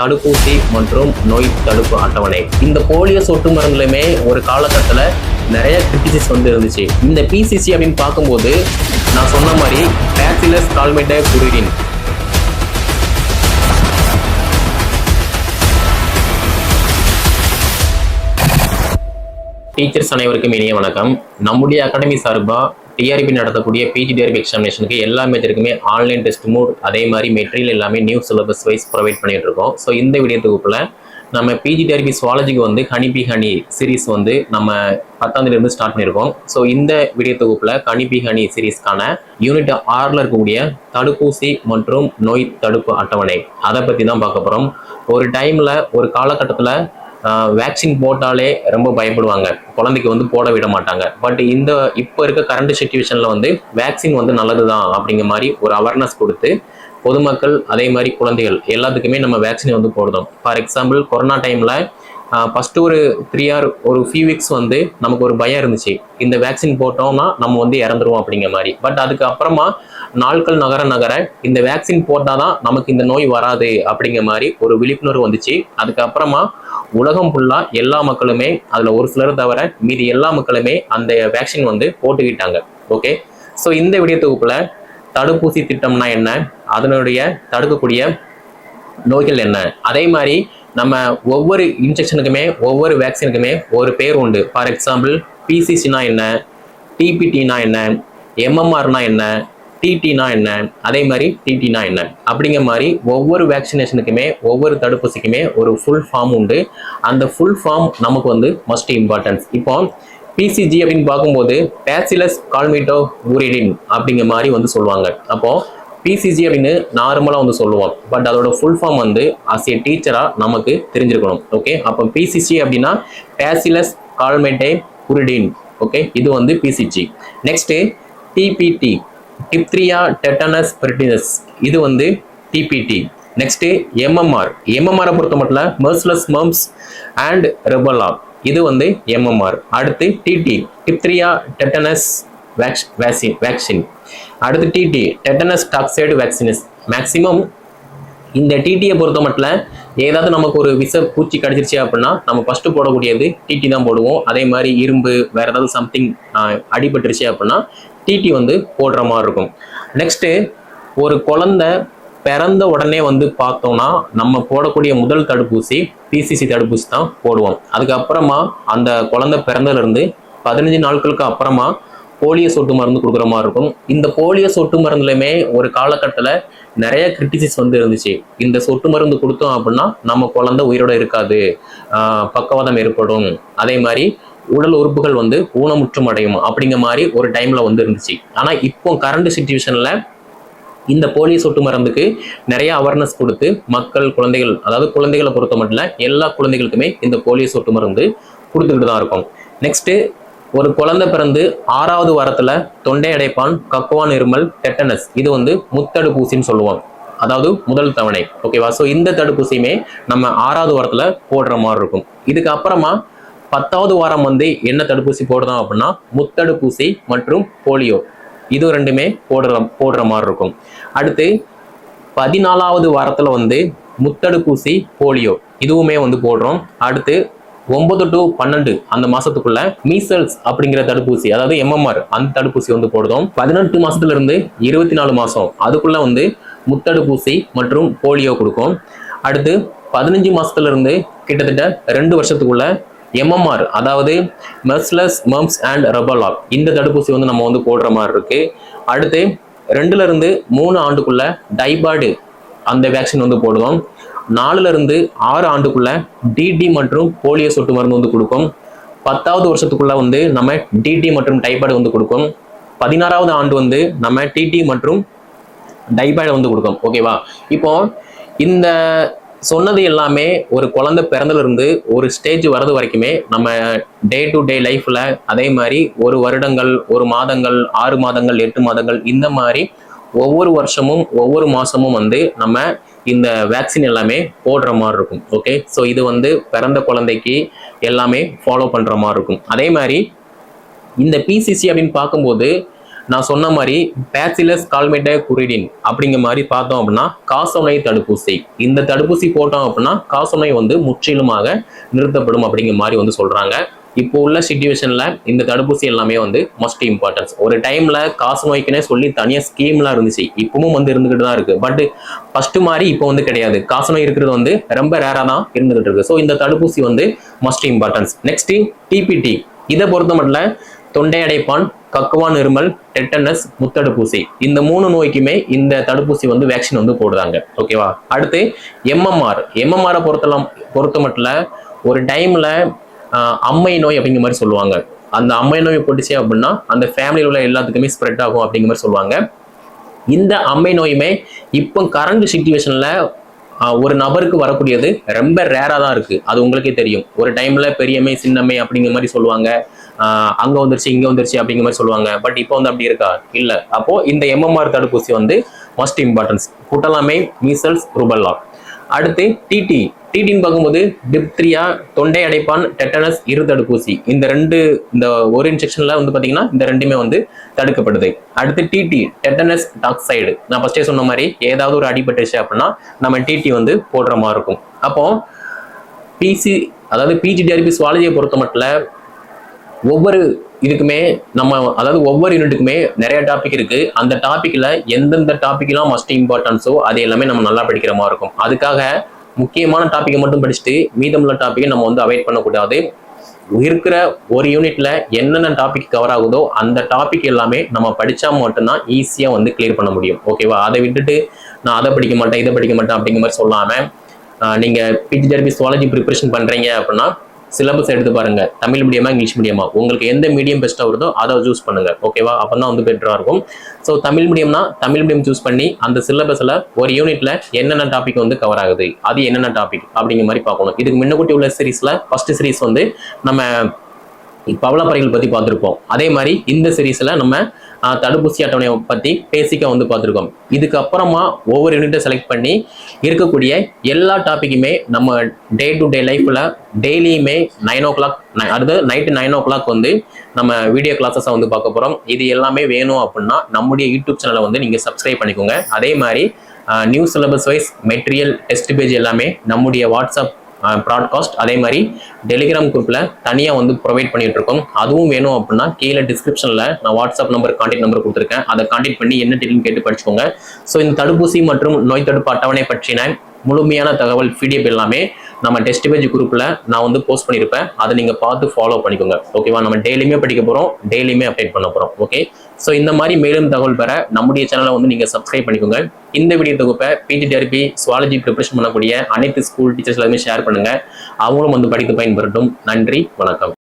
தடுப்பூசி மற்றும் நோய் தடுப்பு அட்டவணை. இந்த போலியோ சொட்டு மருந்துலையுமே ஒரு காலகட்டத்தில் நிறைய கிரிட்டிசிஸ் வந்து இருந்துச்சு. இந்த பிசிசி அப்படின்னு பார்க்கும்போது நான் சொன்ன மாதிரி பேசிலஸ் கால்மெட்டை குருடின் டீச்சர்ஸ் அனைவருக்கும் இனிய வணக்கம். நம்முடைய அகாடமி சார்பாக டிஆர்பி நடத்தக்கூடிய பிஜி டிஆர்பி எக்ஸாமினேஷனுக்கு எல்லா மேஜருக்குமே ஆன்லைன் டெஸ்ட் மூட் அதே மாதிரி மெட்டீரியல் எல்லாமே நியூ சிலபஸ் வைஸ் ப்ரொவைட் பண்ணிட்டு இருக்கோம். ஸோ இந்த வீடியோ தொகுப்பில் நம்ம பிஜி டிஆர்பி சுவாலஜிக்கு வந்து ஹனிபி ஹனி சீரிஸ் வந்து நம்ம பத்தாம் ஸ்டார்ட் பண்ணியிருக்கோம் ஸோ இந்த வீடியோ தொகுப்பில் கனிபி ஹனி சீரிஸ்க்கான யூனிட் ஆறில் இருக்கக்கூடிய தடுப்பூசி மற்றும் நோய் தடுப்பு அட்டவணை அதை பற்றி தான் பார்க்க போகிறோம் ஒரு டைமில் ஒரு காலகட்டத்தில் வேக்சின் போட்டாலே ரொம்ப பயப்படுவாங்க. குழந்தைக்கு வந்து போட விட மாட்டாங்க. பட் இந்த இப்போ இருக்க கரண்ட் சுச்சுவேஷனில் வந்து வேக்சின் வந்து நல்லது தான் அப்படிங்கிற மாதிரி ஒரு அவேர்னஸ் கொடுத்து பொதுமக்கள் அதே மாதிரி குழந்தைகள் எல்லாத்துக்குமே நம்ம வேக்சின் வந்து போடுறோம் ஃபார் எக்ஸாம்பிள் கொரோனா டைமில் ஃபஸ்ட்டு ஒரு த்ரீ ஆர் ஒரு ஃபியூ வீக்ஸ் வந்து நமக்கு ஒரு பயம் இருந்துச்சு. இந்த வேக்சின் போட்டோம்னா நம்ம வந்து இறந்துருவோம் அப்படிங்கிற மாதிரி. பட் அதுக்கப்புறமா நாட்கள் நகர நகர இந்த வேக்சின் போட்டால் தான் நமக்கு இந்த நோய் வராது அப்படிங்கிற மாதிரி ஒரு விழிப்புணர்வு வந்துச்சு. அதுக்கப்புறமா உலகம் ஃபுல்லாக எல்லா மக்களுமே அதில் ஒரு சிலர் தவிர மீதி எல்லா மக்களுமே அந்த வேக்சின் வந்து போட்டுக்கிட்டாங்க. ஓகே ஸோ இந்த விடிய தொகுப்பில் தடுப்பூசி திட்டம்னா என்ன? அதனுடைய தடுக்கக்கூடிய நோய்கள் என்ன? அதே மாதிரி நம்ம ஒவ்வொரு இன்ஜெக்ஷனுக்குமே ஒவ்வொரு வேக்சினுக்குமே ஒரு பேர் உண்டு. ஃபார் எக்ஸாம்பிள் பிசிசினா என்ன? டிபிடினா என்ன? எம்எம்ஆர்னா என்ன? டிடினா என்ன? அதே மாதிரி டிடினா என்ன? அப்படிங்கிற மாதிரி ஒவ்வொரு வேக்சினேஷனுக்குமே ஒவ்வொரு தடுப்பூசிக்குமே ஒரு ஃபுல் ஃபார்ம் உண்டு. அந்த ஃபுல் ஃபார்ம் நமக்கு வந்து மஸ்ட் இம்பார்ட்டன்ஸ் இப்போ பிசிஜி அப்படின்னு பார்க்கும்போது பேசிலஸ் கால்மீட்டோ ஊரிடின் அப்படிங்கிற மாதிரி வந்து சொல்லுவாங்க. அப்போது பிசிஜி அப்படின்னு நார்மலாக வந்து சொல்லுவோம். பட் அதோட ஃபுல் ஃபார்ம் வந்து ஆஸ் ஏ டீச்சராக நமக்கு தெரிஞ்சிருக்கணும். ஓகே அப்போ பிசிசி அப்படின்னா பேசிலஸ் கால்மேட்டே உரிடின் ஓகே இது வந்து BCG next DPT diphtheria tetanus pertussis இது வந்து டிபிடி நெக்ஸ்ட்டு எம்எம்ஆர் எம்எம்ஆரை பொறுத்த மட்டும் மெர்ஸ்லஸ் மம்ஸ் அண்ட் ரெபலா இது வந்து எம்எம்ஆர் அடுத்து DT diphtheria tetanus vax vaccine vaccine அடுத்து TT tetanus toxoid vaccines maximum இந்த டிடியை பொறுத்த மட்டும் ஏதாவது நமக்கு ஒரு விஷ பூச்சி கடிச்சிருச்சு அப்படின்னா நம்ம ஃபஸ்ட்டு போடக்கூடியது டிடி தான் போடுவோம். அதே மாதிரி இரும்பு வேறு ஏதாவது சம்திங் அடிபட்டுருச்சு அப்படின்னா டிடி வந்து போடுற மாதிரி இருக்கும். நெக்ஸ்ட்டு ஒரு குழந்த பிறந்த உடனே வந்து பார்த்தோம்னா நம்ம போடக்கூடிய முதல் தடுப்பூசி பிசிசி தடுப்பூசி தான் போடுவோம். அதுக்கப்புறமா அந்த குழந்தை பிறந்ததுலேருந்து பதினஞ்சு நாட்களுக்கு அப்புறமா போலியோ சொட்டு மருந்து கொடுக்குற மாதிரி இருக்கும். இந்த போலியோ சொட்டு மருந்துலையுமே ஒரு காலகட்டத்தில் நிறைய கிரிட்டிசிஸ் வந்து இருந்துச்சு. இந்த சொட்டு மருந்து கொடுத்தோம் அப்படின்னா நம்ம குழந்தை உயிரோட இருக்காது. பக்கவாதம் ஏற்படும். அதே மாதிரி உடல் உறுப்புகள் வந்து ஊனமுற்றம் அடையும் அப்படிங்கிற மாதிரி ஒரு டைமில் வந்து இருந்துச்சு. ஆனால் இப்போ கரண்ட் சுச்சுவேஷனில் இந்த போலியோ சொட்டு மருந்துக்கு நிறைய அவேர்னஸ் கொடுத்து மக்கள் குழந்தைகள் அதாவது குழந்தைகளை பொறுத்த மட்டும் எல்லா குழந்தைகளுக்குமே இந்த போலியோ சொட்டு மருந்து கொடுத்துக்கிட்டு தான் இருக்கும். நெக்ஸ்ட்டு ஒரு குழந்தை பிறந்து ஆறாவது வாரத்துல தொண்டை அடைப்பான் கக்குவான் இருமல் டெட்டனஸ் இது வந்து முத்தடுப்பூசின்னு சொல்லுவோம் அதாவது முதல் தவணை. ஓகேவா ஸோ இந்த தடுப்பூசியுமே நம்ம ஆறாவது வாரத்துல போடுற மாதிரி இருக்கும். இதுக்கு அப்புறமா பத்தாவது வாரம் வந்து என்ன தடுப்பூசி போடுறோம் அப்படின்னா முத்தடுப்பூசி மற்றும் போலியோ. இது ரெண்டுமே போடுற போடுற மாதிரி இருக்கும். அடுத்து பதினாலாவது வாரத்துல வந்து முத்தடுப்பூசி போலியோ. இதுவுமே வந்து போடுறோம். அடுத்து ஒன்பது டு பன்னெண்டு அந்த மாசத்துக்குள்ள மீசல்ஸ் அப்படிங்கிற தடுப்பூசி அதாவது எம்எம்ஆர் அந்த தடுப்பூசி வந்து போடுறோம். பதினெட்டு மாசத்துல இருந்து இருபத்தி நாலு மாசம் அதுக்குள்ள வந்து முத்தடுப்பூசி மற்றும் போலியோ கொடுக்கும். அடுத்து பதினஞ்சு மாசத்துல இருந்து கிட்டத்தட்ட ரெண்டு வருஷத்துக்குள்ள எம்எம்ஆர் அதாவது மெர்ஸ்லஸ் மம்ஸ் அண்ட் ரபலாக் இந்த தடுப்பூசி வந்து நம்ம வந்து போடுற மாதிரி இருக்கு. அடுத்து ரெண்டுல இருந்து மூணு ஆண்டுக்குள்ள டைபாய்டு அந்த வேக்சின் வந்து போடுவோம் நாலுலேருந்து ஆறு ஆண்டுக்குள்ள டிடி மற்றும் போலியோ சொட்டு மருந்து வந்து கொடுக்கும். பத்தாவது வருஷத்துக்குள்ள வந்து நம்ம டிடி மற்றும் டைபாய்டு வந்து கொடுக்கும். பதினாறாவது ஆண்டு வந்து நம்ம டிடி மற்றும் டைபாய்டு வந்து கொடுக்கும். ஓகேவா இப்போ இந்த சொன்னது எல்லாமே ஒரு குழந்தை பிறந்ததுலேருந்து ஒரு ஸ்டேஜ் வர்றது வரைக்குமே நம்ம டே டு டே லைஃப்பில் அதே மாதிரி ஒரு வருடங்கள் ஒரு மாதங்கள் ஆறு மாதங்கள் எட்டு மாதங்கள் இந்த மாதிரி ஒவ்வொரு வருஷமும் ஒவ்வொரு மாதமும் வந்து நம்ம இந்த வேக்சின் எல்லாமே போடுற மாதிரி இருக்கும். ஓகே ஸோ இது வந்து பிறந்த குழந்தைக்கு எல்லாமே ஃபாலோ பண்ணுற மாதிரி இருக்கும். அதே மாதிரி இந்த பிசிசி அப்படின்னு பார்க்கும்போது நான் சொன்ன மாதிரி பேசிலஸ் கால்மேட்டா குரிடின் அப்படிங்கிற மாதிரி பார்த்தோம் அப்படின்னா காசநோய் தடுப்பூசி. இந்த தடுப்பூசி போட்டோம் அப்படின்னா காசநோய் வந்து முற்றிலுமாக நிறுத்தப்படும் அப்படிங்கிற மாதிரி வந்து சொல்கிறாங்க இப்போ உள்ள சுச்சுவேஷனில் இந்த தடுப்பூசி எல்லாமே வந்து மஸ்ட் இம்பார்ட்டன்ஸ் ஒரு டைமில் காசு நோய்க்குனே சொல்லி தனியாக ஸ்கீம்லாம் இருந்துச்சு. இப்பவும் வந்து இருந்துகிட்டு தான் இருக்குது பட் ஃபஸ்ட்டு மாதிரி இப்போ வந்து கிடையாது. காசு நோய் இருக்கிறது வந்து ரொம்ப ரேராக தான் இருந்துகிட்டு இருக்குது ஸோ இந்த தடுப்பூசி வந்து மஸ்ட் இம்பார்ட்டன்ஸ் நெக்ஸ்ட்டு டிபிடி இதை பொறுத்த மட்டும் தொண்டை அடைப்பான் கக்குவான் இருமல் டெட்டனஸ் முத்தடுப்பூசி. இந்த மூணு நோய்க்குமே இந்த தடுப்பூசி வந்து வேக்சின் வந்து போடுறாங்க. ஓகேவா அடுத்து எம்எம்ஆர் எம்எம்ஆரை பொறுத்தலாம் பொறுத்த மட்டும் ஒரு டைமில் அம்மை நோய் அப்படிங்கிற மாதிரி சொல்லுவாங்க. அந்த அம்மை நோய் போட்டுச்சு அப்படின்னா அந்த ஃபேமிலியில் உள்ள எல்லாத்துக்குமே ஸ்ப்ரெட் ஆகும் அப்படிங்கிற மாதிரி சொல்லுவாங்க. இந்த அம்மை நோயுமே இப்போ கரண்ட் சுச்சுவேஷனில் ஒரு நபருக்கு வரக்கூடியது ரொம்ப ரேராக தான் இருக்குது அது உங்களுக்கே தெரியும். ஒரு டைமில் பெரியம்மை சின்னம்மை அப்படிங்கிற மாதிரி சொல்லுவாங்க. அங்கே வந்துருச்சு இங்கே வந்துருச்சு அப்படிங்கிற மாதிரி சொல்லுவாங்க. பட் இப்போ வந்து அப்படி இருக்கா? இல்லை. அப்போது இந்த எம்எம்ஆர் தடுப்பூசி வந்து மஸ்ட் இம்பார்ட்டன்ஸ் கூட்டலாமை மீசல்ஸ் ருபல்லா அடுத்து டிடி டிடின்னு பார்க்கும்போது டிப்த்ரியா தொண்டை அடைப்பான் டெட்டனஸ் இரு தடுப்பூசி இந்த ரெண்டு இந்த ஒரு இன்ஜெக்ஷன்ல வந்து பார்த்தீங்கன்னா இந்த ரெண்டுமே வந்து தடுக்கப்படுது. அடுத்து டிடி டெட்டனஸ் டாக்சைடு நான் ஃபர்ஸ்டே சொன்ன மாதிரி ஏதாவது ஒரு அடிபட்டுச்சு அப்படின்னா நம்ம டிடி வந்து போடுற மாதிரி இருக்கும். அப்போ பிசி அதாவது பிஜிடிஆர்பி சுவாலஜியை பொறுத்த மட்டும் ஒவ்வொரு இதுக்குமே நம்ம அதாவது ஒவ்வொரு யூனிட்டுக்குமே நிறைய டாபிக் இருக்கு. அந்த டாபிக்ல எந்தெந்த டாபிக்லாம் மஸ்ட் இம்பார்ட்டன்ஸோ அது எல்லாமே நம்ம நல்லா படிக்கிற மாதிரி இருக்கும். அதுக்காக முக்கியமான டாப்பிக்கை மட்டும் படிச்சுட்டு மீதமுள்ள டாப்பிக்கை நம்ம வந்து அவாய்ட் பண்ணக்கூடாது. இருக்கிற ஒரு யூனிட்ல என்னென்ன டாபிக் கவர் ஆகுதோ அந்த டாபிக் எல்லாமே நம்ம படிச்சா மட்டும்தான் ஈஸியா வந்து கிளியர் பண்ண முடியும். ஓகேவா அதை விட்டுட்டு நான் அதை படிக்க மாட்டேன் இதை படிக்க மாட்டேன் அப்படிங்கிற மாதிரி சொல்லாம நீங்கள் நீங்க பிஜி ஜெர்பி சுவாலஜி ப்ரிப்பரேஷன் பண்றீங்க அப்படின்னா சிலபஸ் எடுத்து பாருங்க. தமிழ் மீடியமா இங்கிலீஷ் மீடியமா உங்களுக்கு எந்த மீடியம் பெஸ்ட்டாக வருதோ அதை சூஸ் பண்ணுங்க. ஓகேவா அப்பதான் வந்து பெட்டராக இருக்கும். ஸோ தமிழ் மீடியம்னா தமிழ் மீடியம் சூஸ் பண்ணி அந்த சிலபஸில் ஒரு யூனிட்ல என்னென்ன டாபிக் வந்து கவர் ஆகுது? அது என்னென்ன டாபிக் அப்படிங்கிற மாதிரி பார்க்கணும். இதுக்கு முன்னக்கூட்டி உள்ள சீரீஸ்ல ஃபர்ஸ்ட் சீரீஸ் வந்து நம்ம பவளப்பறைகள் பத்தி பார்த்துருப்போம். அதே மாதிரி இந்த சீரீஸ்ல நம்ம தடுப்பூசி அட்டவணையை பத்தி பேசிக்க வந்து பார்த்துருக்கோம். இதுக்கப்புறமா ஒவ்வொரு யூனிட்டை செலக்ட் பண்ணி இருக்கக்கூடிய எல்லா டாப்பிக்குமே நம்ம டே டு டே லைஃப்ல டெய்லியுமே நைன் ஓ கிளாக் அடுத்து நைட்டு நைன் ஓ கிளாக் வந்து நம்ம வீடியோ கிளாஸஸை வந்து பார்க்க போறோம். இது எல்லாமே வேணும் அப்படின்னா நம்முடைய யூடியூப் சேனலை வந்து நீங்க சப்ஸ்கிரைப் பண்ணிக்கோங்க. அதே மாதிரி new syllabus wise material test page எல்லாமே நம்முடைய வாட்ஸ்அப் ப்ராட்காஸ்ட் அதே மாதிரி டெலிகிராம் குரூப்பில் தனியாக வந்து ப்ரொவைட் பண்ணிகிட்ருக்கோம் இருக்கோம். அதுவும் வேணும் அப்படின்னா கீழே டிஸ்கிரிப்ஷனில் நான் வாட்ஸ்அப் நம்பர் கான்டாக்ட் நம்பர் கொடுத்துருக்கேன். அதை கான்டாக்ட் பண்ணி என்ன டீட்டெயில் கேட்டு படிச்சுக்கோங்க. ஸோ இந்த தடுப்பூசி மற்றும் நோய் தடுப்பு அட்டவணை பற்றின முழுமையான தகவல் பிடிஎஃப் எல்லாமே நம்ம டெஸ்ட் பேஜ் குரூப்பில் நான் வந்து போஸ்ட் பண்ணியிருப்பேன் அதை நீங்கள் பார்த்து ஃபாலோ பண்ணிக்கோங்க. ஓகேவா நம்ம டெய்லியுமே படிக்க போகிறோம் டெய்லியுமே அப்டேட் பண்ண போகிறோம் ஓகே ஸோ இந்த மாதிரி மேலும் தகவல் பெற நம்முடைய சேனலை வந்து நீங்கள் சப்ஸ்கிரைப் பண்ணிக்கோங்க. இந்த வீடியோ தொகுப்பை பிஜிடிஆர்பி சுவாலஜி ப்ரிப்ரேஷன் பண்ணக்கூடிய அனைத்து ஸ்கூல் டீச்சர்ஸ் எல்லாமே ஷேர் பண்ணுங்கள் அவங்களும் வந்து படித்து பயன்பெறட்டும். நன்றி வணக்கம்.